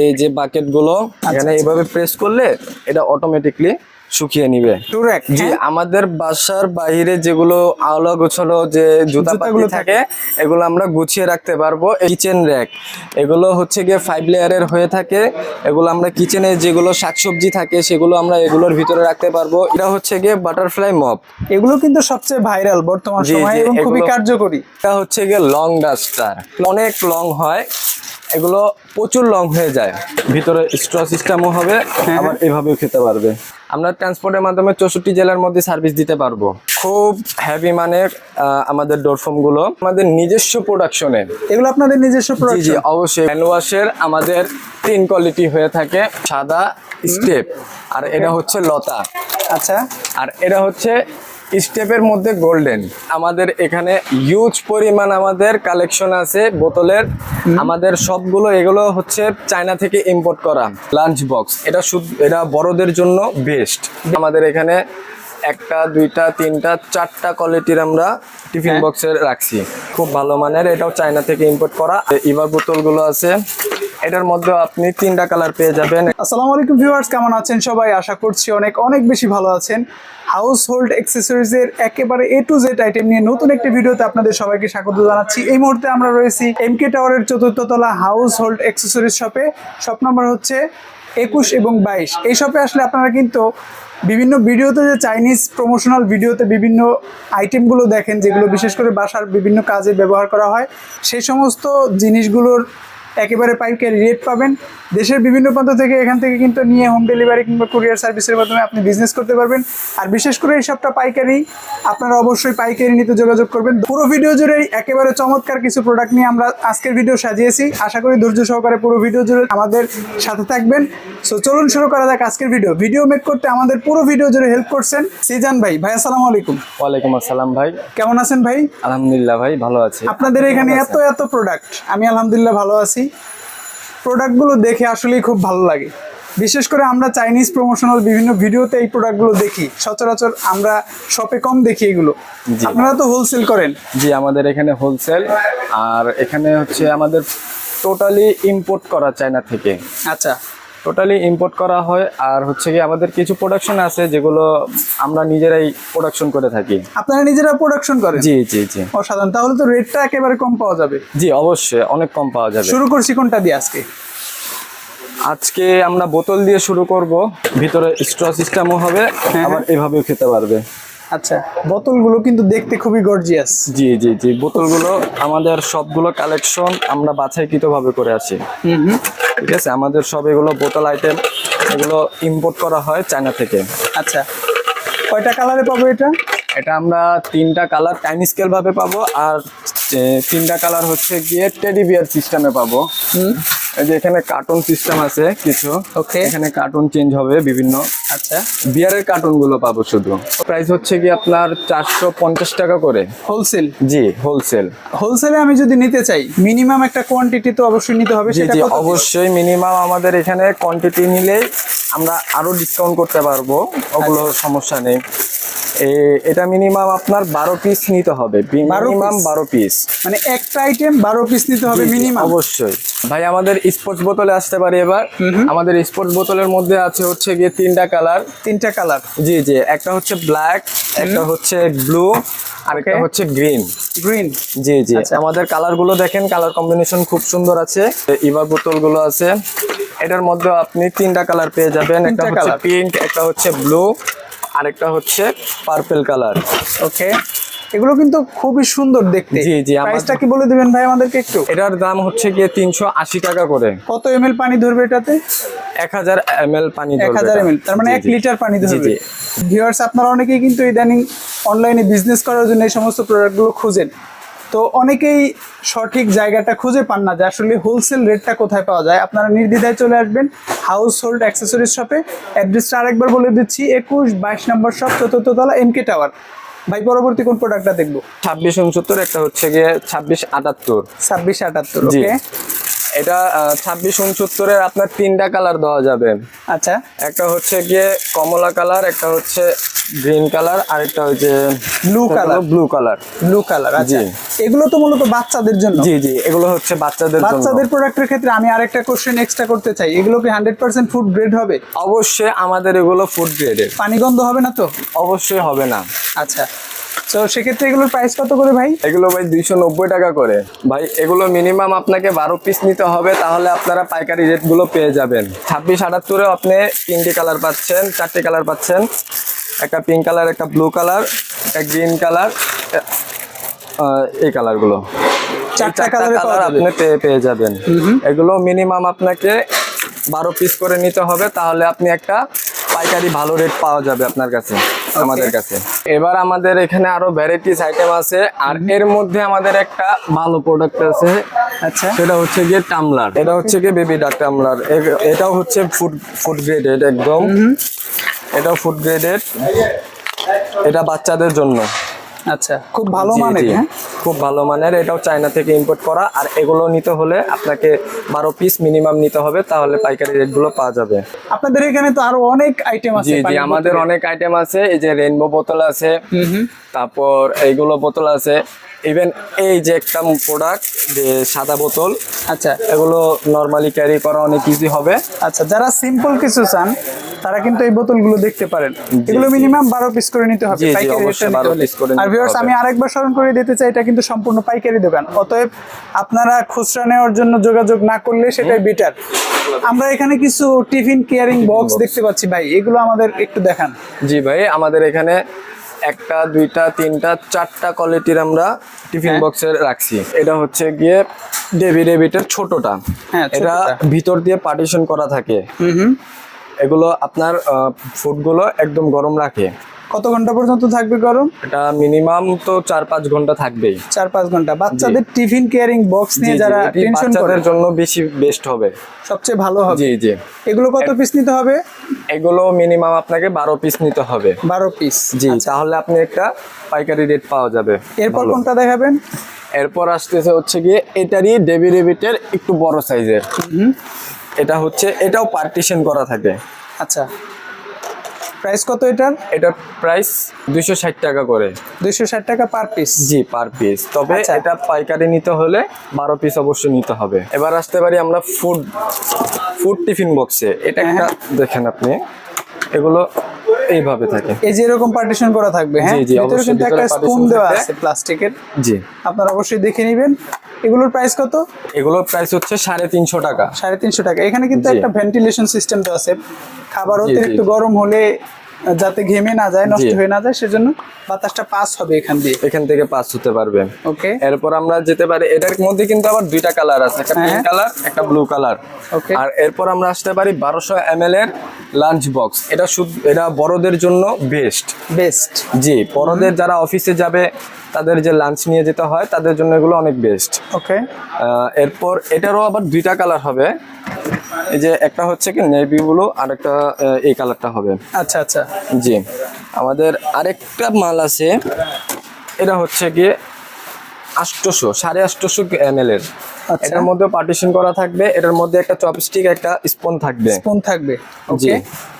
এই যে বাকেটগুলো এখানে এইভাবে প্রেস করলে এটা অটোমেটিকলি শুকিয়ে নিবে। জি আমাদের বাসার বাইরে যেগুলো আওলা গোছালো যে জুতা থাকে এগুলো আমরা গুছিয়ে রাখতে পারব। কিচেন র্যাক এগুলো হচ্ছে গিয়ে ফাইভ লেয়ারের হয়ে থাকে। এগুলো আমরা কিচেনে যেগুলো শাকসবজি থাকে সেগুলো আমরা এগুলোর ভিতরে রাখতে পারব। এটা হচ্ছে গিয়ে বাটারফ্লাই মপ এগুলো কিন্তু সবচেয়ে ভাইরাল বর্তমান জি, সময়ে এবং খুবই কার্যকরী। এটা হচ্ছে গিয়ে লং ডাস্টার অনেক লং হয়। এগুলো প্রচুর লং হয়ে যায়। ভিতরে স্ট্র সিস্টেমও হবে আবার এভাবেও খেতে পারবে। আমরা ট্রান্সপোর্টের মাধ্যমে চৌষট্টি জেলার মধ্যে সার্ভিস দিতে পারব। খুব হ্যাভি মানের আমাদের ডোরফোমগুলো আমাদের নিজস্ব প্রোডাকশনে এগুলো আপনাদের নিজস্ব জি প্রোডাকশন অবশ্যই। হ্যান্ড ওয়াশের আমাদের তিন কোয়ালিটি হয়ে থাকে সাদা স্টেপ আর এটা হচ্ছে লতা। আচ্ছা। আর এটা হচ্ছে স্টেপের মধ্যে গোল্ডেন আমাদের এখানে হিউজ পরিমাণ আমাদের কালেকশন আছে বোতলের। আমাদের সবগুলো এগুলো হচ্ছে চায়না থেকে ইম্পোর্ট করা লাঞ্চ বক্স এটা শুধু এটা বড়দের জন্য বেস্ট আমাদের এখানে একটা দুইটা তিনটা চারটা কোয়ালিটির আমরা টিফিন হ্যাঁ। বক্সে রাখছি। খুব ভালো মানের এটাও চায়না থেকে ইম্পোর্ট করা। ইভার বোতলগুলো আছে। এটার মধ্যে আপনি তিনটা কালার পেয়ে যাবেন। আসসালামু আলাইকুম ভিউয়ার্স, কেমন আছেন সবাই? আশা করছি অনেক অনেক বেশি ভালো আছেন। হাউস হোল্ড অ্যাক্সেসরিজের একেবারে এ টু জেড আইটেম নিয়ে নতুন একটি ভিডিওতে আপনাদের সবাইকে স্বাগত জানাচ্ছি। এই মুহূর্তে আমরা রয়েছি এম কে টাওয়ারের চতুর্থ তলা হাউস হোল্ড অ্যাক্সেসরিজ শপে শপ নাম্বার হচ্ছে একুশ এবং বাইশ। এই শপে আসলে আপনারা কিন্তু বিভিন্ন ভিডিওতে যে চাইনিজ প্রমোশনাল ভিডিওতে বিভিন্ন আইটেমগুলো দেখেন, যেগুলো বিশেষ করে বাসার বিভিন্ন কাজে ব্যবহার করা হয়, সেই সমস্ত জিনিসগুলোর একেবারে পাইকারি রেট পাবেন। দেশের বিভিন্ন প্রান্ত থেকে এখান থেকে কিন্তু নিয়ে হোম ডেলিভারি কিংবা কুরিয়ার সার্ভিসের মাধ্যমে আপনি বিজনেস করতে পারবেন। আর বিশেষ করে এই সবটা পাইকারি আপনারা অবশ্যই পাইকারি নিতে যোগাযোগ করবেন। পুরো ভিডিও জুড়েই একেবারে চমৎকার কিছু প্রোডাক্ট নিয়ে আমরা আজকের ভিডিও সাজিয়েছি। আশা করি ধৈর্য সহকারে পুরো ভিডিও জুড়ে আমাদের সাথে থাকবেন। সো চলুন শুরু করা যাক আজকের ভিডিও ভিডিও মেক করতে আমাদের পুরো ভিডিও জুড়ে হেল্প করছেন সিজান ভাই। ভাই আসসালামু আলাইকুম। ওয়ালাইকুম আসসালাম ভাই। কেমন আছেন ভাই? আলহামদুলিল্লাহ ভাই ভালো আছি। আপনাদের এখানে এত এত প্রোডাক্ট আমি আলহামদুলিল্লাহ ভালো আছি। প্রোডাক্টগুলো দেখে আসলেই খুব ভালো লাগে। বিশেষ করে আমরা চাইনিজ প্রমোশনাল বিভিন্ন ভিডিওতে এই প্রোডাক্টগুলো দেখি। সচরাচর আমরা শপে কম দেখি এগুলো। আপনারা তো হোলসেল করেন। জি আমাদের এখানে হোলসেল আর এখানে হচ্ছে আমাদের টোটালি ইম্পোর্ট করা চায়না থেকে। আচ্ছা। টোটালি ইম্পোর্ট করা হয় আর হচ্ছে কি আমাদের কিছু প্রোডাকশন আছে যেগুলো আমরা নিজেরাই প্রোডাকশন করে থাকি। আপনারা নিজেরা প্রোডাকশন করেন? জি জি জি। অসাধারণ। তাহলে তো রেটটা একেবারে কম পাওয়া যাবে। জি অবশ্যই অনেক কম পাওয়া যাবে। শুরু করছি কোনটা দিয়ে আজকে? আজকে আমরা বোতল দিয়ে শুরু করব ভিতরে স্ট্র সিস্টেমও হবে আবার এভাবেও খেতে পারবে। আচ্ছা। বোতলগুলো কিন্তু দেখতে খুবই গর্জিয়াস জি জি জি। বোতলগুলো আমাদের সবগুলো কালেকশন আমরা বাছাইকৃতভাবে করে হুম ঠিক আছে? আমাদের সব এগুলো বোতল আইটেম এগুলো ইম্পোর্ট করা হয় চায়না থেকে। আচ্ছা। কয়টা কালারে পাবো এটা? এটা আমরা তিনটা কালার টাইম স্কেল ভাবে পাবো আর তিনটা কালার হচ্ছে গিয়ে টেডি বিয়ার সিস্টেমে পাবো। হুম। এই যে এখানে কার্টুন সিস্টেম আছে কিছু। ওকে। এখানে কার্টুন চেঞ্জ হবে বিভিন্ন। আচ্ছা। বিয়ারের কার্টুনগুলো পাবো শুধু। প্রাইস হচ্ছে কি আপনার চারশো পঞ্চাশ টাকা করে। হোলসেল জি হোলসেল হোলসেলে আমি যদি নিতে চাই মিনিমাম একটা কোয়ান্টিটি তো অবশ্যই নিতে হবে জি সেটা জি অবশ্যই মিনিমাম আমাদের এখানে কোয়ান্টিটি নিলেই আমরা আরও ডিসকাউন্ট করতে পারব। ওগুলো আচ্ছা। সমস্যা নেই। এটা মিনিমাম আপনার বারো পিস নিতে হবে। মিনিমাম বারো পিস মানে একটা আইটেম বারো পিস নিতে হবে মিনিমাম অবশ্যই। ভাই আমাদের স্পোর্টস বোতলে আসতে পারি এবার। আমাদের স্পোর্টস বোতলের মধ্যে আছে হচ্ছে গিয়ে তিনটা কালার তিনটা কালার জি জি একটা হচ্ছে ব্ল্যাক একটা হচ্ছে ব্লু আর একটা হচ্ছে গ্রিন গ্রিন জি জি আচ্ছা। আমাদের কালারগুলো দেখেন কালার কম্বিনেশন খুব সুন্দর আছে। ইভার বোতলগুলো আছে। এটার মধ্যে আপনি তিনটা কালার পেয়ে যাবেন। একটা হচ্ছে পিঙ্ক একটা হচ্ছে ব্লু আরেকটা হচ্ছে পার্পল কালার ওকে। এগুলো কিন্তু খুবই সুন্দর দেখতে। জি, জি, প্রাইসটা কি বলে দিবেন ভাই আমাদেরকে একটু? এটার দাম হচ্ছে গিয়ে তিনশো আশি টাকা করে। কত এমএল পানি ধরবে এটাতে? এক হাজার এম এল পানি ধরবে হাজার এটা। এম তার মানে জি, এক লিটার পানি জি, ধরবে। জি। ভিউয়ার্স আপনারা অনেকেই কিন্তু ইদানিং অনলাইনে বিজনেস করার জন্য এই সমস্ত প্রোডাক্টগুলো খুঁজেন। তো অনেকেই সঠিক জায়গাটা খুঁজে পান না যে আসলে হোলসেল রেটটা কোথায় পাওয়া যায়। আপনারা নির্দ্বিধায় চলে আসবেন হাউস হোল্ড অ্যাক্সেসরিজ শপে অ্যাড্রেসটা আরেকবার বলে দিচ্ছি একুশ বাইশ নম্বর শপ চতুর্থ তলা এম কে টাওয়ার ভাই পরবর্তী কোন প্রোডাক্টটা দেখব? ছাব্বিশ উনসত্তর একটা হচ্ছে গিয়ে ছাব্বিশ আটাত্তর। ছাব্বিশ আটাত্তর ওকে এটা ছাব্বিশ উনসত্তরের আপনার তিনটা কালার দেওয়া যাবে। আচ্ছা। একটা হচ্ছে গিয়ে কমলা কালার একটা হচ্ছে গ্রিন কালার আর একটা হচ্ছে Blue colour। Blue colour. Blue colour. আচ্ছা। জি। এগুলো তো মূলত বাচ্চাদের জন্য? জি জি এগুলো হচ্ছে বাচ্চাদের জন্য। বাচ্চাদের প্রোডাক্টের ক্ষেত্রে আমি আরেকটা কোশ্চেন এক্সট্রা করতে চাই। এগুলো কি হান্ড্রেড পার্সেন্ট ফুড গ্রেড হবে? অবশ্যই আমাদের এগুলো ফুড গ্রেডের পানি গন্ধ হবে না তো? অবশ্যই হবে না। আচ্ছা। তো সেক্ষেত্রে এগুলোর প্রাইস কত করে ভাই? এগুলো ভাই দুইশো নব্বই টাকা করে। ভাই এগুলো মিনিমাম আপনাকে বারো পিস নিতে হবে তাহলে আপনারা পাইকারি রেটগুলো পেয়ে যাবেন। ছাব্বিশ আটাত্তরে আপনি তিনটি কালার পাচ্ছেন চারটি কালার পাচ্ছেন। একটা পিঙ্ক কালার একটা ব্লু কালার একটা গ্রিন কালার এই কালারগুলো চারটা কালারে আপনি পেয়ে পেয়ে যাবেন। এগুলো মিনিমাম আপনাকে বারো পিস করে নিতে হবে তাহলে আপনি একটা পাইকারি ভালো রেট পাওয়া যাবে আপনার কাছে। আমাদের কাছে। এবার আমাদের এখানে আরও ভ্যারাইটিস আইটেম আছে আর এর মধ্যে আমাদের একটা ভালো প্রোডাক্ট আছে। আচ্ছা। সেটা হচ্ছে গিয়ে টামলার এটা হচ্ছে গিয়ে বেবি ডাক টামলার এটাও হচ্ছে ফুড ফুড গ্রেডেড একদম। এটাও ফুড গ্রেডেড এটা বাচ্চাদের জন্য। আচ্ছা। খুব ভালো মানের হ্যাঁ? খুব ভালো মানের এটাও চায়না থেকে ইম্পোর্ট করা। আর এগুলো নিতে হলে আপনাকে বারো পিস মিনিমাম নিতে হবে তাহলে পাইকারি রেটগুলো পাওয়া যাবে। আপনাদের এখানে তো আরও অনেক আইটেম আছে জি আমাদের অনেক আইটেম আছে এই যে রেইনবো বোতল আছে তারপর এইগুলো বোতল আছে ইভেন এই যে একটা প্রোডাক্ট যে সাদা বোতল আচ্ছা। এগুলো নর্মালি ক্যারি করা অনেক ইজি হবে। আচ্ছা যারা সিম্পল কিছু চান তারা কিন্তু এই বোতলগুলো দেখতে পারেন। এগুলো মিনিমাম বারো পিস করে নিতে হবে জি, জি, পাইকারি অবশ্যই রেটটা নিতে 12 হলে। piece করে আর ভিউয়ার্স আমি আরেকবার স্মরণ করে দিতে চাই এটা কিন্তু সম্পূর্ণ পাইকারি দোকান। অতএব আপনারা খুচরা নেওয়ার জন্য যোগাযোগ না করলে সেটাই বেটার আমরা এখানে কিছু টিফিন কেয়ারিং বক্স দেখতে পাচ্ছি ভাই। এগুলো আমাদের একটু দেখান। জি ভাই আমাদের এখানে একটা দুইটা তিনটা চারটা কোয়ালিটির আমরা টিফিন বক্সে বক্সের রাখছি। এটা হচ্ছে গিয়ে ডেভি ডেভিটের ছোটটা। হ্যাঁ, এটা ভিতর দিয়ে পার্টিশন করা থাকে। হুম হুম। এগুলো আপনার ফুডগুলো একদম গরম রাখে। কত ঘণ্টা পর্যন্ত থাকবে গরম? এটা মিনিমাম তো চার পাঁচ ঘণ্টা থাকবেই। চার পাঁচ ঘণ্টা। বাচ্চাদের টিফিন কেয়ারিং বক্স নিয়ে যারা টেনশন করে বাচ্চাদের জন্য বেশি বেস্ট হবে। সবচেয়ে ভালো হবে। জি জি। এগুলো কত পিস নিতে হবে? এগুলো মিনিমাম আপনাকে বারো পিস নিতে হবে। বারো পিস জি তাহলে আপনি একটা পাইকারি রেট পাওয়া যাবে। এরপর। কোনটা দেখাবেন? এরপর আসতেছে হচ্ছে গিয়ে এটারই ডেবি রেবিটের একটু বড় সাইজের এটা হচ্ছে এটাও পার্টিশন করা থাকে। আচ্ছা। প্রাইস কত এটার? এটা প্রাইস দুইশো ষাট টাকা করে। দুইশো ষাট টাকা পার পিস? জি পার পিস। তবে আচ্ছা। এটা পাইকারি নিতে হলে বারো পিস অবশ্যই নিতে হবে। এবার আসতে পারি আমরা ফুড ফুড টিফিন বক্সে। এটা একটা হ্যাঁ। দেখেন আপনি। এগুলো এইভাবে থাকে। এই যে এরকম পার্টিশন করা থাকবে হ্যাঁ? ভিতরে কিন্তু একটা স্পুন দেওয়া আছে প্লাস্টিকের জি। আপনারা অবশ্যই দেখে নেবেন। এগুলোর প্রাইস কত? এগুলোর প্রাইস হচ্ছে সাড়ে তিনশো টাকা। সাড়ে তিনশো টাকা। এখানে কিন্তু একটা ভেন্টিলেশন সিস্টেম দেওয়া আছে। খাবার অতিরিক্ত গরম হলে যাতে ঘেমে না যায় নষ্ট হয়ে না যায় সেজন্য বাতাসটা পাস হবে এখান দিয়ে। এখান থেকে পাস হতে পারবে। ওকে। এরপর আমরা যেতে পারি এটার মধ্যে কিন্তু আবার দুইটা কালার আছে একটা পিঙ্ক হ্যাঁ। কালার একটা ব্লু কালার ওকে। আর এরপর আমরা আসতে পারি 1200 এমএল এর লাঞ্চ বক্স এটা শুধু এটা বড়দের জন্য বেস্ট বেস্ট জি বড়দের যারা অফিসে যাবে তাদের যে লাঞ্চ নিয়ে যেতে হয় তাদের জন্য এগুলো অনেক বেস্ট ওকে এরপর এটারও আবার দুইটা কালার হবে। এই যে একটা হচ্ছে কি নেভি ব্লু আর একটা এই কালারটা হবে। আচ্ছা আচ্ছা। জি। আমাদের আরেকটা মাল আছে। এটা হচ্ছে গিয়ে আষ্টশো সাড়ে আষ্টশো এম এর। আচ্ছা। এটার মধ্যে পার্টিশন করা থাকবে এটার মধ্যে একটা চপস্টিক একটা স্পুন থাকবে। স্পুন থাকবে জি।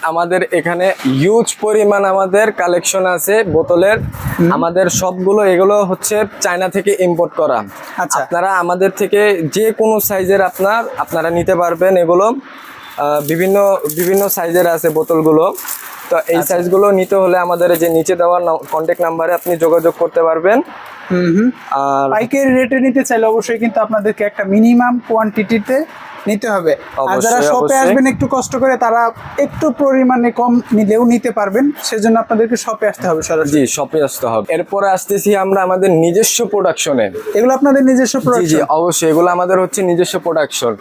আমাদের এখানে হিউজ পরিমাণ আমাদের কালেকশন আছে বোতলের। আমাদের সবগুলো এগুলো হচ্ছে চায়না থেকে ইম্পোর্ট করা। আচ্ছা। আপনারা আমাদের থেকে যে কোনো সাইজের আপনার আপনারা নিতে পারবেন এগুলো। বিভিন্ন বিভিন্ন সাইজের আছে বোতলগুলো। তো এই আচ্ছা। সাইজগুলো নিতে হলে আমাদের যে নিচে দেওয়া কন্ট্যাক্ট নাম্বারে আপনি যোগাযোগ করতে পারবেন। হুম হুম। আর পাইকারি রেটে নিতে চাইলে অবশ্যই কিন্তু আপনাদেরকে একটা মিনিমাম কোয়ান্টিটিতে নিতে হবে। আর যারা শপে আসবেন একটু কষ্ট করে তারা একটু পরিমাণে কম নিলেও নিতে পারবেন। সেজন্য আপনাদেরকে শপে আসতে হবে সরাসরি। জি শপে আসতে হবে। এরপরে আসতেছি আমরা আমাদের নিজস্ব প্রোডাকশনে এগুলো আপনাদের নিজস্ব জি জি প্রোডাকশন অবশ্যই। এগুলো আমাদের হচ্ছে নিজস্ব প্রোডাকশন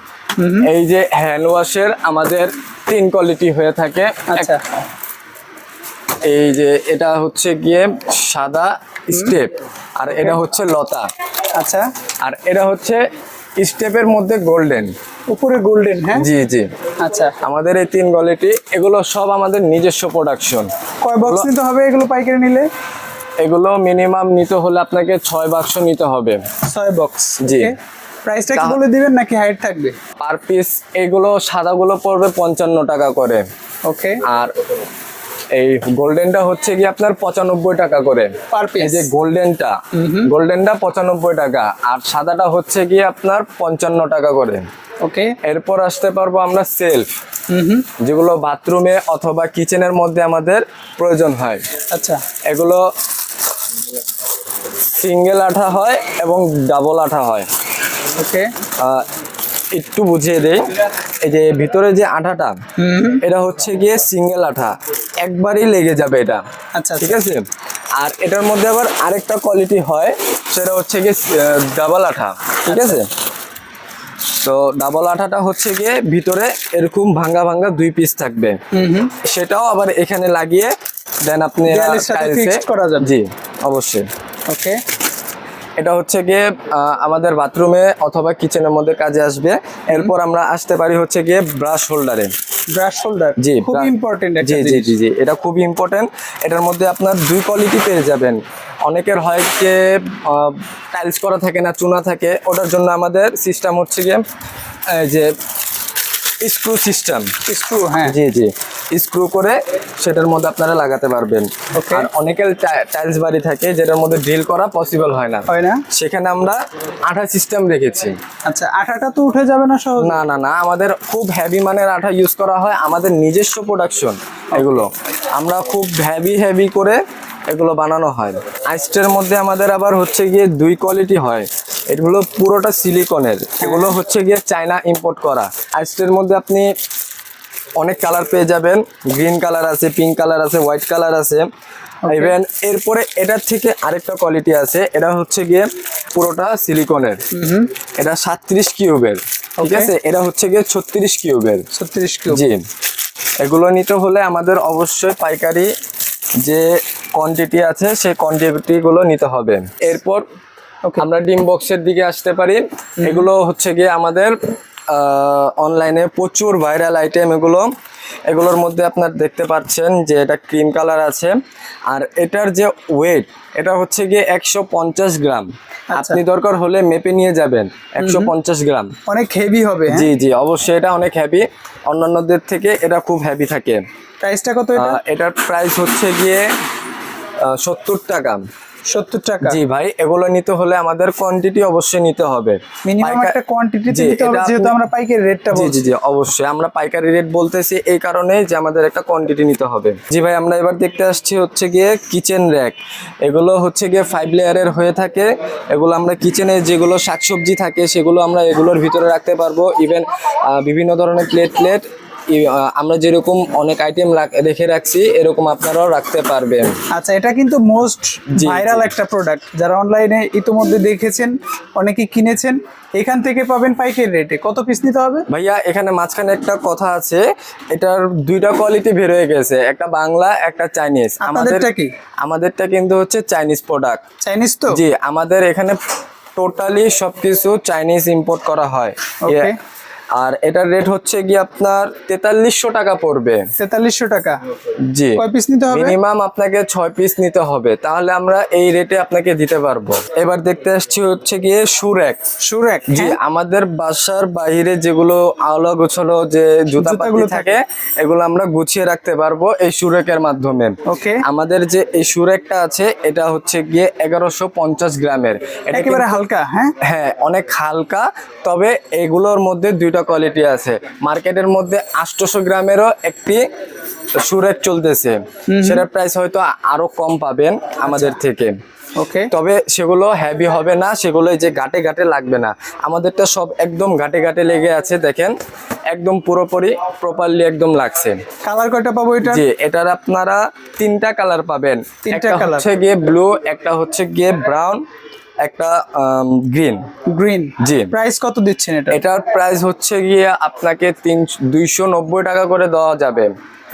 এই যে হ্যান্ড ওয়াশের আমাদের তিন কোয়ালিটি হয়ে থাকে। আচ্ছা। এই যে এটা হচ্ছে গিয়ে সাদা স্টেপ আর এটা হচ্ছে লতা। আচ্ছা। আর এটা হচ্ছে স্টেপের মধ্যে গোল্ডেন। উপরে গোল্ডেন হ্যাঁ? জি জি। আচ্ছা। আমাদের এই তিন কোয়ালিটি এগুলো সব আমাদের নিজস্ব প্রোডাকশন কয় বক্স নিতে হবে এগুলো পাইকারি নিলে? এগুলো মিনিমাম নিতে হলে আপনাকে ছয় বাক্স নিতে হবে। ছয় বক্স জি। প্রাইসটা কি বলে দিবেন নাকি হাইট থাকবে? পার পিস এগুলো সাদাগুলো পড়বে পঞ্চান্ন টাকা করে। ওকে আর এই গোল্ডেনটা হচ্ছে কি আপনার পঁচানব্বই টাকা করে। পার পিস যে গোল্ডেনটা গোল্ডেনটা পঁচানব্বই টাকা আর সাদাটা হচ্ছে কি আপনার পঞ্চান্ন টাকা করে। ওকে। এরপর আসতে পারব আমরা সেলফ যেগুলো বাথরুমে অথবা কিচেনের মধ্যে আমাদের প্রয়োজন হয়। আচ্ছা। এগুলো সিঙ্গেল আঠা হয় এবং ডাবল আঠা হয়। ওকে। একটু বুঝিয়ে দেই। এই যে ভিতরে যে আঠাটা। এটা হচ্ছে গিয়ে সিঙ্গেল আঠা। একবারই লেগে যাবে এটা। আচ্ছা ঠিক আছে? আর এটার মধ্যে আবার আরেকটা কোয়ালিটি হয় সেটা হচ্ছে গিয়ে ডাবল আঠা। ঠিক আছে? তো ডাবল আঠাটা হচ্ছে গিয়ে ভিতরে এরকম ভাঙ্গা ভাঙ্গা দুই পিস থাকবে। সেটাও আবার এখানে লাগিয়ে দেন আপনি করা যাবে। জি অবশ্যই। ওকে এটা হচ্ছে গিয়ে আমাদের বাথরুমে অথবা কিচেনের মধ্যে কাজে আসবে। এরপর আমরা আসতে পারি হচ্ছে গিয়ে ব্রাশ হোল্ডারে ব্রাশ হোল্ডার জি খুব ইম্পর্টেন্ট জি জি জি জি এটা খুবই ইম্পর্টেন্ট এটার মধ্যে আপনার দুই কোয়ালিটি পেয়ে যাবেন। অনেকের হয় যে টাইলস করা থাকে না চুনা থাকে। ওটার জন্য আমাদের সিস্টেম হচ্ছে গিয়ে এই যে স্ক্রু সিস্টেম। স্ক্রু হ্যাঁ। জি জি। স্ক্রু করে সেটার মধ্যে আপনারা লাগাতে পারবেন. আর অনেকের টাইলস বাড়ি থাকে যেটার মধ্যে ড্রিল করা পসিবল হয় না। হয় না? সেখানে আমরা আঠা সিস্টেম রেখেছি। আচ্ছা আঠাটা তো উঠে যাবে না সহজ। না না না আমাদের খুব হেভি মানের আঠা ইউজ করা হয় আমাদের নিজস্ব প্রোডাকশন এগুলো। আমরা খুব হেভি হেভি করে এগুলো বানানো হয় আইস্টের মধ্যে আমাদের আবার হচ্ছে গিয়ে দুই কোয়ালিটি হয়। এগুলো পুরোটা সিলিকনের এগুলো হচ্ছে গিয়ে চায়না ইম্পোর্ট করা। আইস্টের মধ্যে আপনি অনেক কালার পেয়ে যাবেন। গ্রিন কালার আছে পিঙ্ক কালার আছে হোয়াইট কালার আছে। ইভেন এরপরে এটার থেকে আরেকটা কোয়ালিটি আছে এটা হচ্ছে গিয়ে পুরোটা সিলিকনের। এটা সাতত্রিশ কিউবের ঠিক আছে? এটা হচ্ছে গিয়ে ছত্রিশ কিউবের। ছত্রিশ কিলো জি। এগুলো নিতে হলে আমাদের অবশ্যই পাইকারি যে কোয়ান্টিটি আছে সেই কোয়ান্টিটি গুলো নিতে হবে। এরপর আমরা ডিম বক্সের দিকে আসতে পারি। এগুলো হচ্ছে গিয়ে আমাদের অনলাইনে প্রচুর ভাইরাল আইটেম এগুলো। এগুলোর মধ্যে আপনার দেখতে পাচ্ছেন যে এটা ক্রিম কালার আছে। আর এটার যে ওয়েট এটা হচ্ছে গিয়ে একশো পঞ্চাশ গ্রাম। আপনি দরকার হলে মেপে নিয়ে যাবেন একশো পঞ্চাশ গ্রাম। অনেক হেভি হবে হ্যাঁ? জি জি অবশ্যই এটা অনেক হ্যাভি অন্যান্যদের থেকে এটা খুব হ্যাভি থাকে। প্রাইসটা কত এটা? এটার প্রাইস হচ্ছে গিয়ে সত্তর টাকা। সত্তর টাকা। জি ভাই এগুলো নিতে হলে আমাদের কোয়ান্টিটি অবশ্যই নিতে হবে। মিনিমাম একটা কোয়ান্টিটিতে জি, দিতে হবে যেহেতু আমরা পাইকারি রেটটা বলছি জি জি অবশ্যই। আমরা পাইকারি রেট বলতেছি এই কারণে যে আমাদের একটা কোয়ান্টিটি নিতে হবে। জি ভাই আমরা এবার দেখতে আসছি হচ্ছে গিয়ে কিচেন র্যাক এগুলো হচ্ছে গিয়ে ফাইভ লেয়ারের হয়ে থাকে। এগুলো আমরা কিচেনে যেগুলো শাকসবজি থাকে সেগুলো আমরা এগুলোর ভিতরে রাখতে পারব। ইভেন বিভিন্ন ধরনের প্লেট প্লেট আমরা যেরকম অনেক আইটেম রেখে রাখছি এরকম আপনারাও রাখতে পারবেন। আচ্ছা এটা কিন্তু মোস্ট ভাইরাল একটা প্রোডাক্ট যারা অনলাইনে ইতিমধ্যে দেখেছেন অনেকে কিনেছেন এখান থেকে পাবেন পাইকারি রেটে কত পিস নিতে হবে? ভাইয়া এখানে মাঝখানে একটা কথা আছে এটার দুইটা কোয়ালিটি বের হয়ে গেছে একটা বাংলা একটা চাইনিজ আমাদেরটা কি? আমাদেরটা কিন্তু হচ্ছে চাইনিজ প্রোডাক্ট চাইনিজ তো? জি আমাদের এখানে টোটালি সবকিছু চাইনিজ ইম্পোর্ট করা হয়। আর এটার রেট হচ্ছে কি আপনার তেতাল্লিশশো টাকা পড়বে। তেতাল্লিশশো টাকা। জি। কয় পিস নিতে হবে? মিনিমাম আপনাকে ছয় পিস নিতে হবে তাহলে আমরা এই রেটে আপনাকে দিতে পারব। এবার দেখতে আসছি হচ্ছে গিয়ে সুরেক সুরেক জি আমাদের বাসার বাইরে যেগুলো আওলা গোছালো যে জুতা জুতাগুলো থাকে এগুলো আমরা গুছিয়ে রাখতে পারব এই সুরেকের মাধ্যমে। ওকে। আমাদের যে এই সুরেকটা আছে এটা হচ্ছে গিয়ে এগারোশো পঞ্চাশ গ্রামের। এটা একেবারে হালকা হ্যাঁ? হ্যাঁ অনেক হালকা তবে এগুলোর মধ্যে দুইটা কোয়ালিটি আছে। মার্কেটের মধ্যে আটশোশো গ্রামেরও একটি সুরেট চলতেছে। সেটার প্রাইস হয়তো আরও কম পাবেন আমাদের থেকে। ওকে তবে সেগুলো হ্যাভি হবে না সেগুলো যে ঘাটে ঘাটে লাগবে না। আমাদেরটা সব একদম ঘাটে ঘাটে লেগে আছে দেখেন। একদম পুরোপুরি প্রপারলি একদম লাগছে। কালার কয়টা পাবো এটা জি এটার আপনারা তিনটা কালার পাবেন। তিনটা colour। হচ্ছে গিয়ে ব্লু একটা হচ্ছে গিয়ে ব্রাউন একটা গ্রিন গ্রিন জি। প্রাইস কত দিচ্ছেন এটা? এটার প্রাইস হচ্ছে গিয়ে আপনাকে তিন দুইশো টাকা করে দেওয়া যাবে।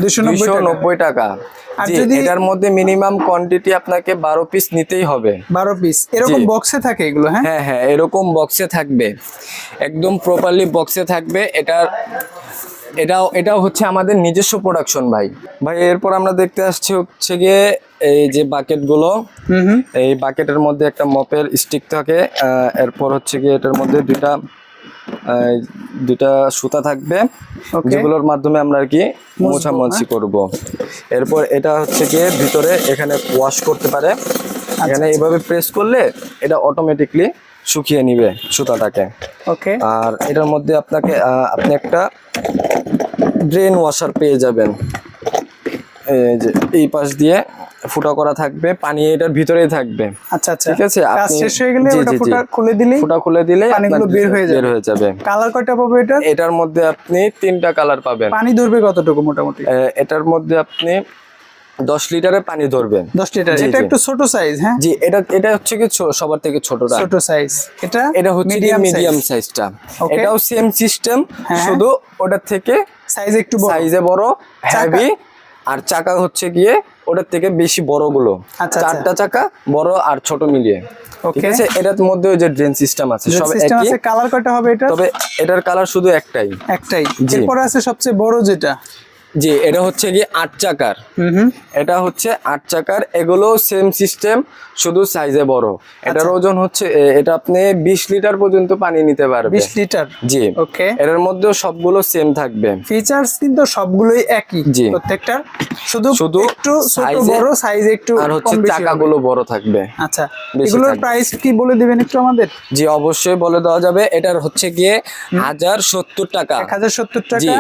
দুশো নব্বই টাকা। এটার মধ্যে মিনিমাম কোয়ান্টিটি আপনাকে বারো পিস নিতেই হবে। বারো পিস এরকম বক্সে থাকে এগুলো হ্যাঁ? হ্যাঁ হ্যাঁ এরকম বক্সে থাকবে। একদম প্রপারলি বক্সে থাকবে। এটার এটাও এটাও হচ্ছে আমাদের নিজস্ব প্রোডাকশন ভাই। ভাই এরপর আমরা দেখতে আসছি হচ্ছে গিয়ে এই যে বাকেটগুলো হুম হুম। এই বাকেটের মধ্যে একটা মপের স্টিক থাকে এরপর হচ্ছে কি এটার মধ্যে দুইটা দুইটা সুতা থাকবে। যেগুলোর মাধ্যমে আমরা আর কি মোছামুছি করব। এরপর এটা হচ্ছে গিয়ে ভিতরে এখানে ওয়াশ করতে পারে। আচ্ছা, এখানে এইভাবে প্রেস করলে এটা অটোমেটিকলি শুকিয়ে নিবে সুতাটাকে। ওকে আর এটার মধ্যে আপনাকে আপনি একটা ড্রেন ওয়াশার পেয়ে যাবেন। এই যে এই পাশ দিয়ে ফুটা করা থাকবে পানি এটার ভিতরেই থাকবে। আচ্ছা আচ্ছা। ঠিক আছে? কাজ শেষ হয়ে গেলে ওটা। ফুটা খুলে দিলেই ফুটা খুলে দিলে পানিগুলো বের হয়ে যাবে। বের হয়ে যাবে। কালার কয়টা পাবো এটা এটার মধ্যে আপনি তিনটা কালার পাবেন। পানি ধরবে কতটুকু মোটামুটি? এটার মধ্যে আপনি দশ লিটারের পানি ধরবেন। দশ লিটার। এটা একটু ছোট সাইজ হ্যাঁ? জি এটা এটা হচ্ছে কি সবার থেকে ছোটটা। ছোট সাইজ এটা এটা হচ্ছে মিডিয়াম সাইজটা এটাও সেম সিস্টেম হ্যাঁ। শুধু ওটার থেকে সাইজ একটু সাইজে বড় হেভি আর চাকা হচ্ছে গিয়ে ওটার থেকে বেশি বড়গুলো আচ্ছা, চারটা চাকা বড় আর ছোট মিলিয়ে। ঠিক আছে? এটার মধ্যে ওই যে ড্রেন সিস্টেম আছে সব একই। কালার কয়টা হবে এটা তবে এটার কালার শুধু একটাই। একটাই। এরপরে আছে সবচেয়ে বড় যেটা? জি এটা হচ্ছে গিয়ে আট চাকার। এটা হচ্ছে আট চাকার এগুলো সেম সিস্টেম শুধু সাইজে বড়। এটার আচ্ছা। ওজন হচ্ছে এটা আপনি বিশ লিটার পর্যন্ত পানি নিতে পারবে। বিশ লিটার? জি। ওকে। এটার মধ্যেও সবগুলো সেম থাকবে। ফিচার্স কিন্তু সবগুলোই একই জি। প্রত্যেকটা শুধু শুধু একটু ছোট বড় সাইজ একটু আর হচ্ছে। চাকাগুলো বড় থাকবে। আচ্ছা। এগুলোর প্রাইস কি বলে দিবেন একটু আমাদের? জি অবশ্যই বলে দেওয়া যাবে। এটার হচ্ছে গিয়ে হাজার সত্তর টাকা। এক হাজার সত্তর জি। টাকা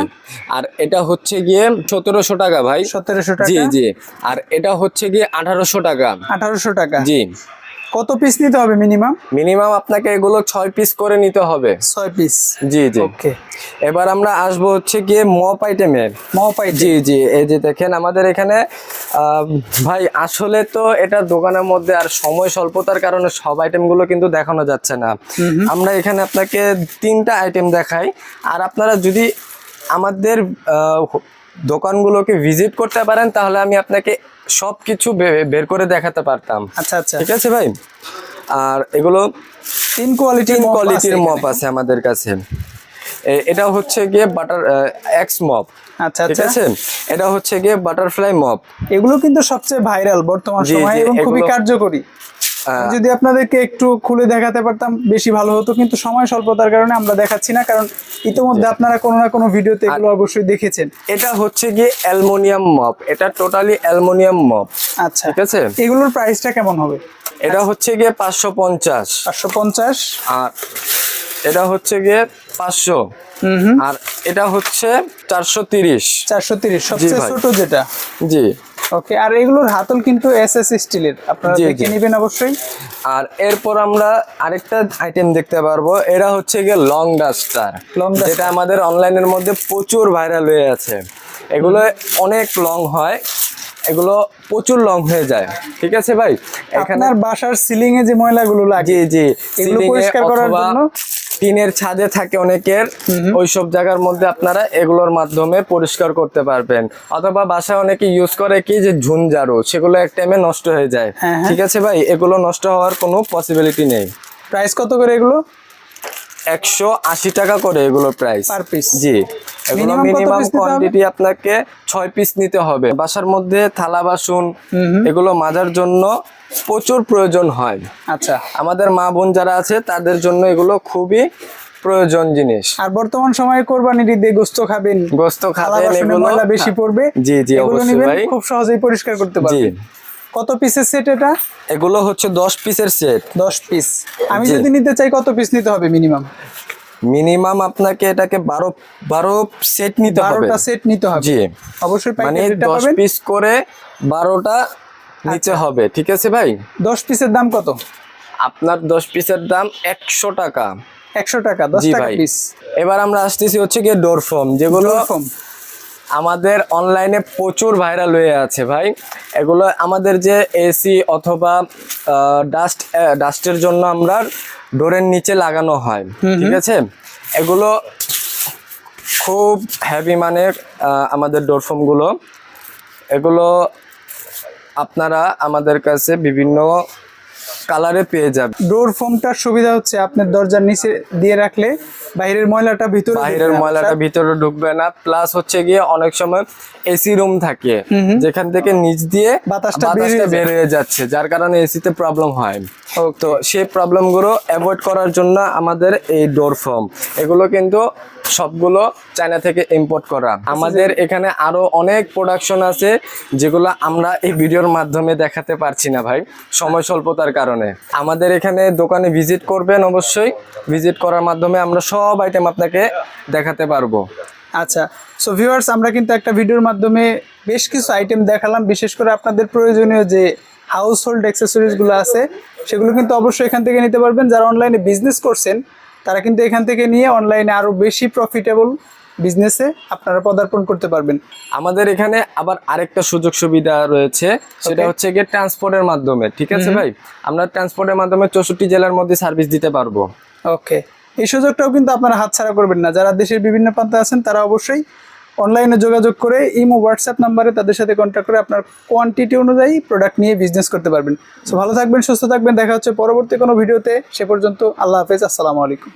আর এটা হচ্ছে গিয়ে সতেরোশো টাকা ভাই। সতেরোশো জি টাকা? জি। আর এটা হচ্ছে গিয়ে আঠারোশো টাকা। আঠারোশো টাকা। জি। কত পিস নিতে হবে মিনিমাম মিনিমাম আপনাকে এগুলো ছয় পিস করে নিতে হবে। ছয় পিস জি জি। ওকে এবার আমরা আসব হচ্ছে গিয়ে মপ আইটেমের মপাই জি জি। এই যে দেখেন আমাদের এখানে ভাই আসলে তো এটা দোকানের মধ্যে আর সময় স্বল্পতার কারণে সব আইটেমগুলো কিন্তু দেখানো যাচ্ছে না। আমরা এখানে আপনাকে তিনটা আইটেম দেখাই। আর আপনারা যদি আমাদের দোকানগুলোকে ভিজিট করতে পারেন তাহলে আমি আপনাকে সব কিছু বের করে দেখাতে পারতাম। আচ্ছা আচ্ছা। ঠিক আছে ভাই? আর এগুলো তিন কোয়ালিটি কোয়ালিটির মপ আছে আমাদের কাছে। এটা হচ্ছে গিয়ে বাটার এক্স মপ আচ্ছা ঠিক আচ্ছা। আছে? এটা হচ্ছে গিয়ে বাটারফ্লাই মপ এগুলো কিন্তু সবচেয়ে ভাইরাল বর্তমান সময়ে এবং খুবই কার্যকরী। যদি আপনাদেরকে একটু খুলে দেখাতে পারতাম বেশি ভালো হতো কিন্তু সময় স্বল্পতার কারণে আমরা দেখাচ্ছি না কারণ ইতিমধ্যে আপনারা কোনো না কোনো ভিডিওতে এগুলো অবশ্যই দেখেছেন। এটা হচ্ছে গিয়ে অ্যালমোনিয়াম মপ এটা টোটালি অ্যালমোনিয়াম মপ আচ্ছা। ঠিক আছে? এগুলোর প্রাইসটা কেমন হবে? এটা হচ্ছে গিয়ে পাঁচশো পঞ্চাশ। পাঁচশো পঞ্চাশ। আর এটা হচ্ছে গিয়ে পাঁচশো। আর এটা হচ্ছে চারশো তিরিশ। চারশো তিরিশ সবচেয়ে ছোট যেটা। জি। ওকে আর এগুলোর হাতল কিন্তু এসএস এস স্টিলের। আপনারা দেখে নেবেন অবশ্যই। আর এরপর আমরা আরেকটা আইটেম দেখতে পারব এটা হচ্ছে গিয়ে লং ডাস্টার লং। যেটা আমাদের অনলাইনের মধ্যে প্রচুর ভাইরাল হয়ে আছে। এগুলো অনেক লং হয়। এগুলো প্রচুর লং হয়ে যায়। ঠিক আছে ভাই? আপনার বাসার সিলিং এ যে ময়লাগুলো লাগে জি জি। এগুলো পরিষ্কার করার জন্য? টিনের ছাদে থাকে অনেকের ওইসব জায়গার মধ্যে আপনারা এগুলোর মাধ্যমে পরিষ্কার করতে পারবেন। অথবা বাসায় অনেকে ইউজ করে কি যে ঝুনঝাড়ু সেগুলো এক টাইমে নষ্ট হয়ে যায়। হ্যাঁ, হ্যাঁ। ঠিক আছে ভাই? এগুলো নষ্ট হওয়ার কোনো পসিবিলিটি নেই। প্রাইস কত করে এগুলো? একশো আশি টাকা করে এগুলোর প্রাইস Per piece? জি। এগুলো মিনিমাম? কোয়ান্টিটি আপনাকে ছয় পিস নিতে হবে। বাসার মধ্যে থালা বাসন। এগুলো মাজার জন্য প্রচুর প্রয়োজন হয়। আচ্ছা। আমাদের মা বোন যারা আছে তাদের জন্য এগুলো খুবই প্রয়োজন জিনিস। আর বর্তমান সময়ে কোরবানির ঈদে গোস্ত খাবেন। গোস্ত খাবেন এগুলো বেশি পড়বে। জি জি অবশ্যই খুব সহজেই পরিষ্কার করতে জি। পারবেন। কত পিসের সেট এটা? এগুলো হচ্ছে দশ পিসের সেট দশ পিস আমি যদি নিতে চাই কত পিস নিতে হবে মিনিমাম মিনিমাম আপনাকে এটাকে বারো বারো সেট নিতে হবে। বারোটা সেট নিতে হবে। জি। অবশ্যই মানে প্যাকেটটা দশ পাবেন। পিস করে বারোটা নিতে হবে। ঠিক আছে ভাই? দশ পিসের দাম কত? আপনার দশ পিসের দাম একশো টাকা। একশো টাকা দশ জি টাকা ভাই। পিস এবার আমরা আসতেছি হচ্ছে গিয়ে ডোর ফর্ম যেগুলো আমাদের অনলাইনে প্রচুর ভাইরাল হয়ে আছে ভাই। এগুলো আমাদের যে এসি অথবা ডাস্ট ডাস্টের জন্য আমরা ডোরের নিচে লাগানো হয় ঠিক আছে? এগুলো খুব হেভি মানের আমাদের ডোরফর্মগুলো এগুলো আপনারা আমাদের কাছে বিভিন্ন কালারে পেয়ে যাবে। ডোর ফোমটার সুবিধা হচ্ছে আপনার দরজার নিচে দিয়ে রাখলে বাইরের ময়লাটা ভিতরে বাইরের ময়লাটা ভিতরে ঢুকবে না। প্লাস হচ্ছে গিয়ে অনেক সময় এসি রুম থাকে। যেখান থেকে নিচ দিয়ে বাতাসটা বের হয়ে যাচ্ছে। যার কারণে এসিতে প্রবলেম হয়. তো সেই প্রবলেমগুলো অ্যাভয়েড করার জন্য আমাদের এই ডোর ফর্ম এগুলো কিন্তু সবগুলো চায়না থেকে ইম্পোর্ট করা। আমাদের এখানে আরও অনেক প্রোডাকশন আছে যেগুলো আমরা এই ভিডিওর মাধ্যমে দেখাতে পারছি না ভাই সময় স্বল্পতার কারণে। আমাদের এখানে দোকানে ভিজিট করবেন অবশ্যই। ভিজিট করার মাধ্যমে আমরা সব আইটেম আপনাকে দেখাতে পারব। আচ্ছা সো ভিউয়ার্স আমরা কিন্তু একটা ভিডিওর মাধ্যমে বেশ কিছু আইটেম দেখালাম বিশেষ করে আপনাদের প্রয়োজনীয় যে হাউস হোল্ডগুলো আছে সেগুলো কিন্তু অবশ্যই এখান থেকে নিতে পারবেন। যারা অনলাইনে বিজনেস করছেন তারা কিন্তু এখান থেকে নিয়ে অনলাইনে আরও বেশি প্রফিটেবল বিজনেসে আপনারা পদার্পণ করতে পারবেন। আমাদের এখানে আবার আরেকটা সুযোগ সুবিধা রয়েছে সেটা হচ্ছে গিয়ে ট্রান্সপোর্টের মাধ্যমে ঠিক আছে ভাই? আমরা ট্রান্সপোর্টের মাধ্যমে চৌষট্টি জেলার মধ্যে সার্ভিস দিতে পারব। ওকে এই সুযোগটাও কিন্তু আপনারা হাতছাড়া করবেন না। যারা দেশের বিভিন্ন প্রান্তে আছেন তারা অবশ্যই অনলাইনে যোগাযোগ করে ইমো হোয়াটসঅ্যাপ নাম্বারে তাদের সাথে কন্ট্যাক্ট করে আপনার কোয়ান্টিটি অনুযায়ী প্রোডাক্ট নিয়ে বিজনেস করতে পারবেন। সো ভালো থাকবেন, সুস্থ থাকবেন, দেখা হচ্ছে পরবর্তী কোনো ভিডিওতে সে পর্যন্ত আল্লাহ হাফেজ, আসসালামু আলাইকুম।